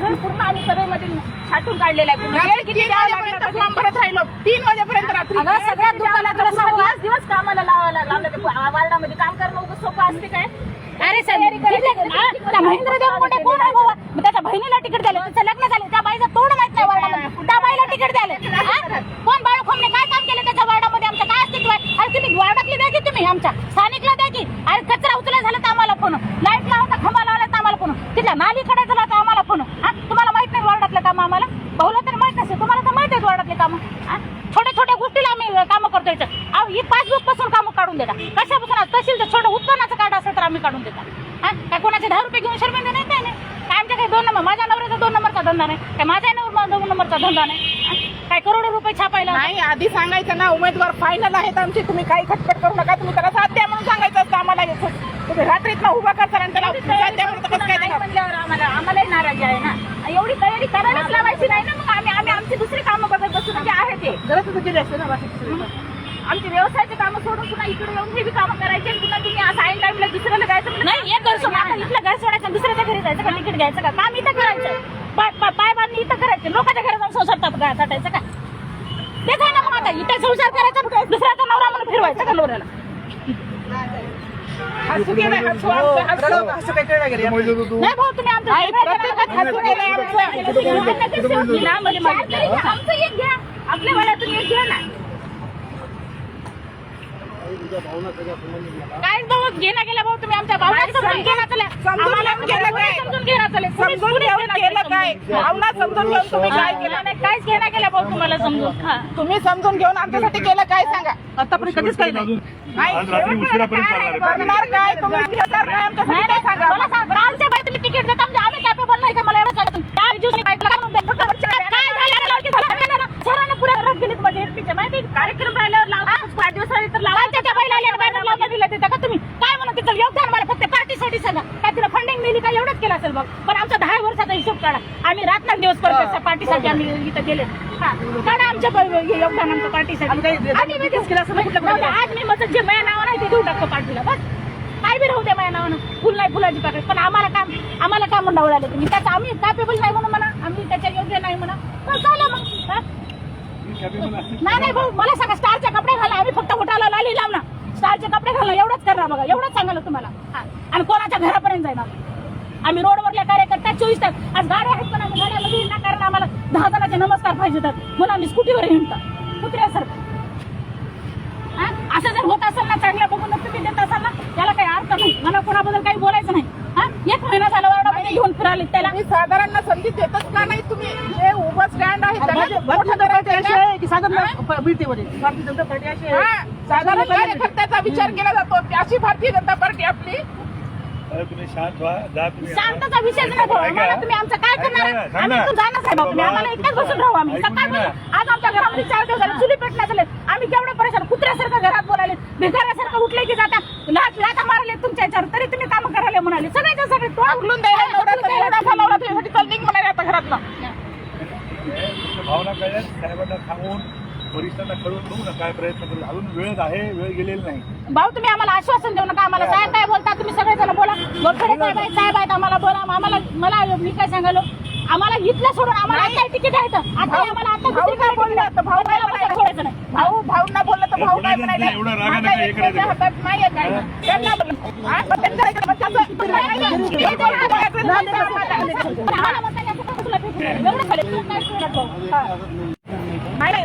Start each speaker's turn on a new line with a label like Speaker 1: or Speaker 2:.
Speaker 1: घर पूर्ण आम्ही सभेमध्ये साठून काढलेला आहे. पूर्ण. वेळ किती द्यावा लागला
Speaker 2: फॉर्म भरत राहिलो. तीन वाजेपर्यंत रात्री.
Speaker 1: अगं सगळ्यात दुकानाकडे सांगू पाच दिवस कामाला लावायला लावलं ते. वार्डामध्ये काम करणं उगाच सोपं असते काय? अरे सर त्या महेंद्र देव मोठे कोण आहे? बाबा मग त्याच्या बहिणीला तिकीट द्याले त्याचं लग्न झालं त्या बाईचं तोड माहीत नाही वार्डामध्ये. त्या बाईला तिकीट द्याले हा? कोण? बाळू खोमने काय काम केलं त्याच्या वार्डामध्ये? आमचं काय अस्तित्व आहे? अरे तुम्ही वार्डातली द्या की तुम्ही आमच्या स्थानिकला द्या की अरे कचरा उचला झाला तर आम्हाला फोन लाइट लावता खंबा लावला तर आम्हाला फोन तिथल्या नाली कडे झाला तर आम्हाला फोन हा तुम्हाला माहीत काम आम्हाला? बहुला तर माहीत नसेल तुम्हाला तर माहीत आहेत वार्डातले काम छोट्या छोट्या गोष्टीला आम्ही कामं करतो इथं. अहो, ही पासबुकपासून कामं काढून देता. कशापासून तर छोटं उत्पन्नाचं कार्ड असेल तर आम्ही काढून देता. हां? काय कोणाचे दहा रुपये घेऊन शर्मिंदा नाही काय नाही? काय आमच्या काही दोन नंबर माझ्या नवऱ्याचा दोन नंबरचा धंदा नाही. काय माझ्या नवर दोन नंबरचा धंदा नाही. काय करोडो रुपये छापायला
Speaker 2: नाही आधी सांगायचं ना उमेदवार फायनल आहेत आमची. तुम्ही काही खटपट करू नका. तुम्ही त्याला साथ द्या म्हणून सांगायचं असतं आम्हाला रात्रीत उभा करता आणि त्याला तर कसं काय
Speaker 1: नाही
Speaker 2: देणार?
Speaker 1: म्हणल्यावर आम्हाला आम्हालाही नाराजी आहे ना. एवढी तयारी करायलाच लावायची नाही ना मग आम्ही आम्ही आमची दुसरी कामं बघत बसू म्हणजे आहे ते. आमचे व्यवसायाचे कामं सोडून पुन्हा इकडे येऊन हे बी कामं करायचे पुन्हा तुम्ही असं ऐन टाइमला दुसऱ्याला जायचं म्हणजे नाही एक घर सोडून आता इथलं घर सोडायचं दुसऱ्याच्या घरी जायचं का? तिकीट घ्यायचं का? काम इथं करायचं. पाय पाय- पाय बांधणी इथं करायचं. लोकांच्या घरात जाऊन संसार ताप- ताटायचं का? तेच आहे ना मग आता? इथं संसार करायचा दुसऱ्याचा नवरा म्हणून फिरवायचं का नवऱ्याला?
Speaker 2: हसू गेलं, हसू आमचं, हसू.
Speaker 1: नाही भाऊ तुम्ही आमचं
Speaker 2: आई, प्रत्येकात हसू गेलंय आमचं.
Speaker 1: इनाममध्ये मागितलं. आमचं एक घ्या. आपल्या वेळातून एक घ्या ना. काय भाऊ गेला भाऊ तुम्ही आमच्या भावना समजून चला
Speaker 2: समजून
Speaker 1: आम्हाला
Speaker 2: काय?
Speaker 1: समजून घेणं चला
Speaker 2: समजून घेऊन भावना समजून घेऊन तुम्ही काय केलं
Speaker 1: नाही. काहीच घेणं भाऊ तुम्हाला समजून. हा.
Speaker 2: तुम्ही समजून घेऊन आमच्यासाठी केलं काय सांगा?
Speaker 3: आतापर्यंत कधीच काही नाही.
Speaker 2: नाही,
Speaker 4: आज रात्री उशिरापर्यंत चालणार आहे.
Speaker 2: करणार काय? तुम्ही घेणार काय आमच्यासाठी
Speaker 1: नाही
Speaker 2: काय
Speaker 1: नाही
Speaker 2: सांगा?
Speaker 1: मला सांग. कालच्या बाई तुम्ही तिकीट देता म्हणजे आम्ही कॅपेबल नाही का मला एवढं सांगा तुम्ही काय ज्यूस काय काढून द्या. फक्त काय झालं ना, की झालं ना, ना. सरांना पुढे रस गेलीत मध्ये एरपीच्या माहिती कार्यक्रम राहिल्यावर लावतात पाच दिवस राहिले तर लावायच्या त्या बाईला आल्या बॅनर लावून दिला तिथं का तुम्ही काय म्हणून तिचं योगदान मला फक्त पार्टीसाठी सांगा काय तिला फंडिंग मिळली का एवढंच केलं असेल बघ पण वर्षाचा हिशोब काढा. आम्ही रात्र दिवस करतो पार्टीसाठी आम्ही इथं गेले. काढा आमच्या योगदान आमचं पार्टीसाठी. द्या, आज मी माझं जे माझ्या नावानं आहे ते देऊ टाकतो पार्टीला. बस. काय बी राहू द्या माझ्या नावानं. फुल नाही फुलाची पाकळी पण आम्हाला काम आम्हाला काम म्हणून आले तुम्ही त्याचं आम्ही कॅपेबल नाही म्हणून म्हणा. आम्ही त्याच्या योग्य नाही म्हणा. मग? नाही नाही भाऊ. मला सांगा स्टारचे कपडे घाला. आम्ही फक्त होटाला लाली लावना स्टारचे कपडे घालणं एवढंच करणार बघा. एवढंच सांगाल तुम्हाला. हा. आणि कोणाच्या घरापर्यंत जाणार? आम्ही रोडवरल्या कार्यकर्त्या चोवीस तास. आज गाड्या आहेत पण आम्ही गाड्यामध्ये येणार कारण आम्हाला दहा जणांचे नमस्कार पाहिजे होतात. म्हणून आम्ही स्कूटीवर हिंडतात कुत्र्यासारखं हा? असं जर होत असेल ना चांगल्या बघून तुम्ही देत असाल ना त्याला काही अर्थ नाही. मला कोणाबद्दल काही बोलायचं नाही. हा? एक महिना झाला वार्डामध्ये घेऊन फिराले त्याला.
Speaker 2: तुम्ही साधारण संधी देतच का नाही तुम्ही? जे उभं स्टँड आहे? हा, साधारण कार्यकर्त्याचा विचार केला जातो. अशी भारतीय जनता पार्टी आपली.
Speaker 4: तुम्ही शांत व्हा जा तुम्ही.
Speaker 1: शांतता विषयच नाही भाऊ. आम्हाला तुम्ही आमचं काय करणार. आम्ही तू जाणं आहे बाबा आम्हाला इथेच बसून राहू आम्ही. आज आमच्या घरामध्ये चार दिवस झाले चुली पेटण्यात झाले आम्ही केवढे परेशान कुत्र्यासारखं घरात बोलायले. भिकाऱ्यासारखं उठले की जाता लाच लाथा मारले तुमच्या याच्यावर तरी तुम्ही काम करायला म्हणाले. सगळ्याच्या सगळे तोंड
Speaker 2: उकलून द्यायला नवरा तर एवढा फलावला तुझ्यासाठी चल निघ म्हणाले आता घरातनं
Speaker 4: भावना कळल्यास साहेबांना सांगून वरिष्ठांना कळून बघू ना काय प्रयत्न करू. अजून वेळ आहे वेळ गेलेली नाही.
Speaker 1: भाऊ तुम्ही आम्हाला आश्वासन देऊ नका आम्हाला. साहेब काय बोलता? तुम्ही सगळेजण बोला. गोरखडे साहेब आहेत साहेब आहेत आम्हाला बोला. आम्हाला मला मी काय सांगालो आम्हाला इथलं सोडून आम्हाला आता तिकीट आहे. आता आम्हाला आता दुसरी
Speaker 2: काय बोलले तर भाऊ काय म्हणाले?
Speaker 1: सोडायचं नाही.
Speaker 2: भाऊ भाऊंना बोललं तर भाऊ काय
Speaker 4: एवढं काय
Speaker 2: त्यांना?
Speaker 1: एवढं
Speaker 2: नाही नाही,